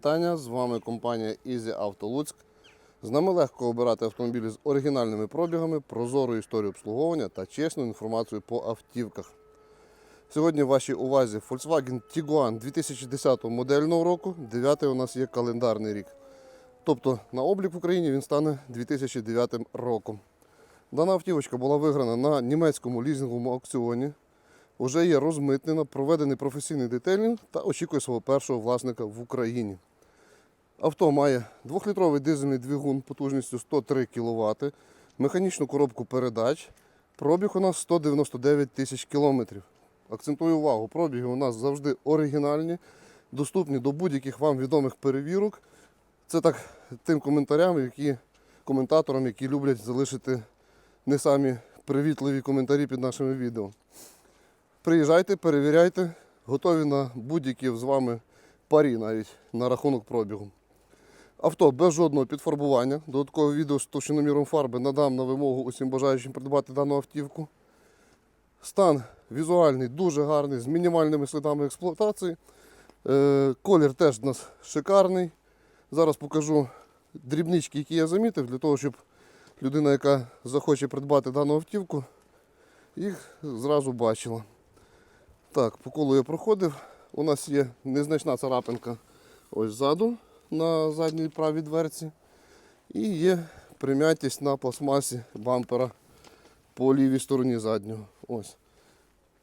вітання! З вами компанія Easy Auto Луцьк. З нами легко обирати автомобілі з оригінальними пробігами, прозорою історією обслуговування та чесною інформацією по автівках. Сьогодні в вашій увазі Volkswagen Tiguan 2010 модельного року, 9 у нас є календарний рік. Тобто на облік в Україні він стане 2009 роком. Дана автівочка була виграна на німецькому лізинговому аукціоні. Уже є розмитнена, проведений професійний детейлінг та очікує свого першого власника в Україні. Авто має 2-літровий дизельний двигун потужністю 103 кВт, механічну коробку передач. Пробіг у нас 199 тисяч кілометрів. Акцентую увагу, пробіги у нас завжди оригінальні, доступні до будь-яких вам відомих перевірок. Це так тим коментарям, які коментаторам, які люблять залишити не самі привітливі коментарі під нашими відео. Приїжджайте, перевіряйте, готові на будь-які з вами парі навіть на рахунок пробігу. Авто без жодного підфарбування. Додаткове відео з товщиноміром фарби надам на вимогу усім бажаючим придбати дану автівку. Стан візуальний дуже гарний, з мінімальними слідами експлуатації. Е, Колір теж у нас шикарний. Зараз покажу дрібнички, які я замітив, для того, щоб людина, яка захоче придбати дану автівку, їх зразу бачила. Так, по колу я проходив. У нас є незначна царапинка ось ззаду на задній правій дверці. І є прим'ятість на пластмасі бампера по лівій стороні заднього. Ось.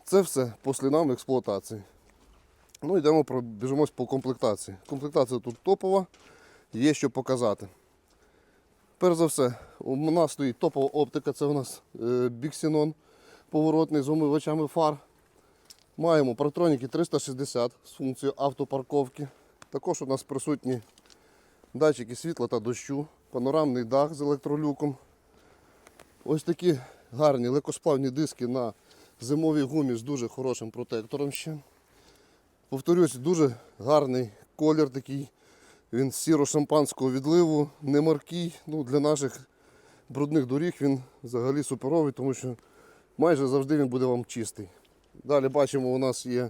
Це все по слідам експлуатації. Ну, йдемо пробіжимось по комплектації. Комплектація тут топова, є що показати. Перш за все, у нас стоїть топова оптика, це у нас е, Біксінон поворотний з умивачами фар. Маємо парктроніки 360 з функцією автопарковки. Також у нас присутні датчики світла та дощу, панорамний дах з електролюком. Ось такі гарні легкосплавні диски на зимовій гумі з дуже хорошим протектором ще. Повторюсь, дуже гарний колір такий. Він сіро-шампанського відливу, не маркий. Ну, для наших брудних доріг він взагалі суперовий, тому що майже завжди він буде вам чистий. Далі бачимо, у нас є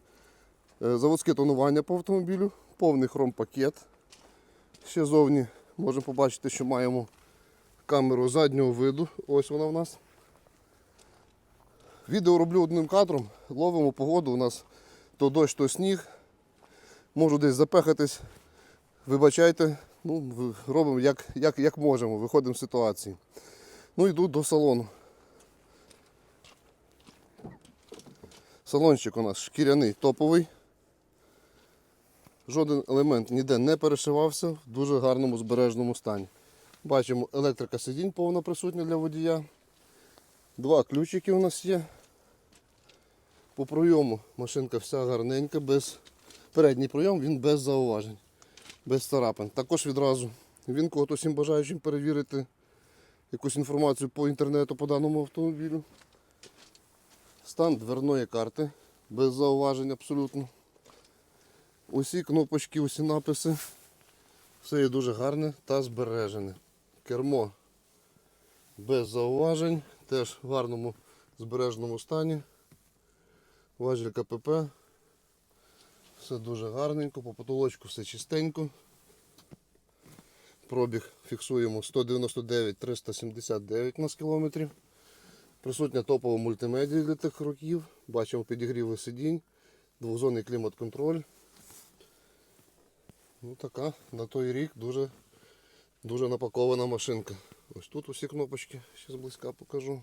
е, заводське тонування по автомобілю, повний хромпакет. Ще зовні можемо побачити, що маємо камеру заднього виду. Ось вона в нас. Відео роблю одним кадром, ловимо погоду, у нас то дощ, то сніг. Можу десь запехатись. Вибачайте, ну, робимо як, як, як можемо, виходимо з ситуації. Ну йду до салону. Салончик у нас шкіряний топовий. Жоден елемент ніде не перешивався в дуже гарному збережному стані. Бачимо, електрика сидінь повна присутня для водія. Два ключики у нас є. По пройому машинка вся гарненька, без передній пройом він без зауважень, без царапин. Також відразу він кого-то всім бажаючим перевірити якусь інформацію по інтернету по даному автомобілю. Стан дверної карти без зауважень абсолютно. Усі кнопочки, усі написи. Все є дуже гарне та збережене. Кермо без зауважень, теж в гарному збереженому стані. Важіль КПП. Все дуже гарненько, по потолочку все чистенько. Пробіг фіксуємо 199 379 на кілометрів. Присутня топова мультимедія для тих років. Бачимо підігріви сидінь, двозонний клімат-контроль. Ну така на той рік дуже, дуже напакована машинка. Ось тут усі кнопочки, ще зблизька покажу.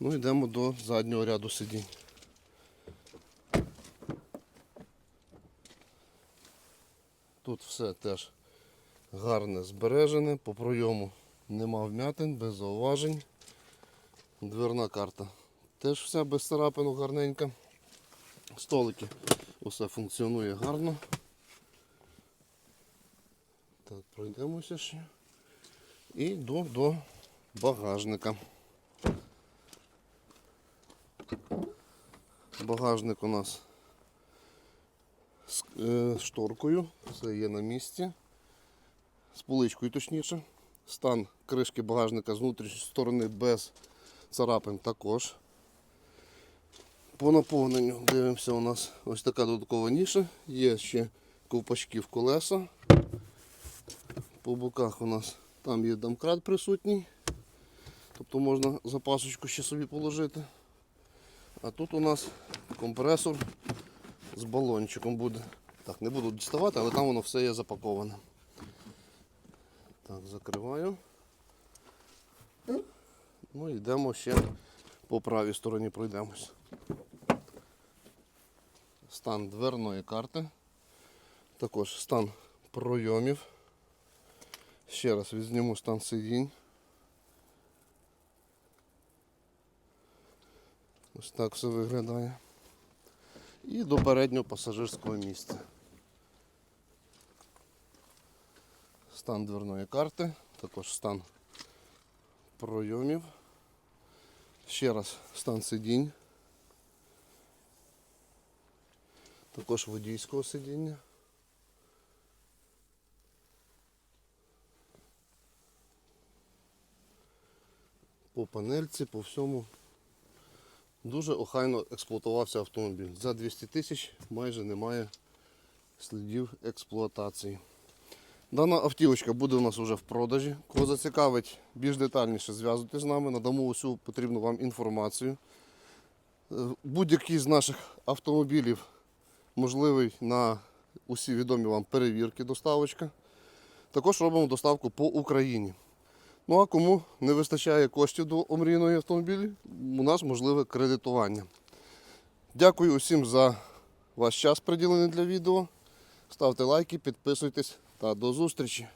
Ну йдемо до заднього ряду сидінь. Тут все теж гарне збережене, по пройому нема вмятин, без зауважень. Дверна карта теж вся без царапинок гарненька. Столики усе функціонує гарно. Так, пройдемося ще. І йду до багажника. Багажник у нас з е, шторкою, все є на місці. З поличкою точніше. Стан кришки багажника з внутрішньої сторони без царапин також. По наповненню дивимося, у нас ось така додаткова ніша. Є ще ковпачки в колеса. По боках у нас там є домкрат присутній. Тобто можна запасочку ще собі положити. А тут у нас компресор з балончиком буде. Так, не буду діставати, але там воно все є запаковане. Так, закриваю. Ну йдемо ще по правій стороні пройдемось. Стан дверної карти. Також стан пройомів. Ще раз візьмемо стан сидінь. Ось так все виглядає. І до переднього пасажирського місця. Стан дверної карти, також стан пройомів. Ще раз стан сидінь. Також водійського сидіння. По панельці, по всьому. Дуже охайно експлуатувався автомобіль. За 200 тисяч майже немає слідів експлуатації. Дана автівочка буде у нас вже в продажі. Кого зацікавить більш детальніше зв'язуйтесь з нами, надамо усю потрібну вам інформацію. Е, Будь-який з наших автомобілів можливий на усі відомі вам перевірки доставочка. Також робимо доставку по Україні. Ну а кому не вистачає коштів до омрійної автомобілі, у нас можливе кредитування. Дякую усім за ваш час приділений для відео. Ставте лайки, підписуйтесь та до зустрічі!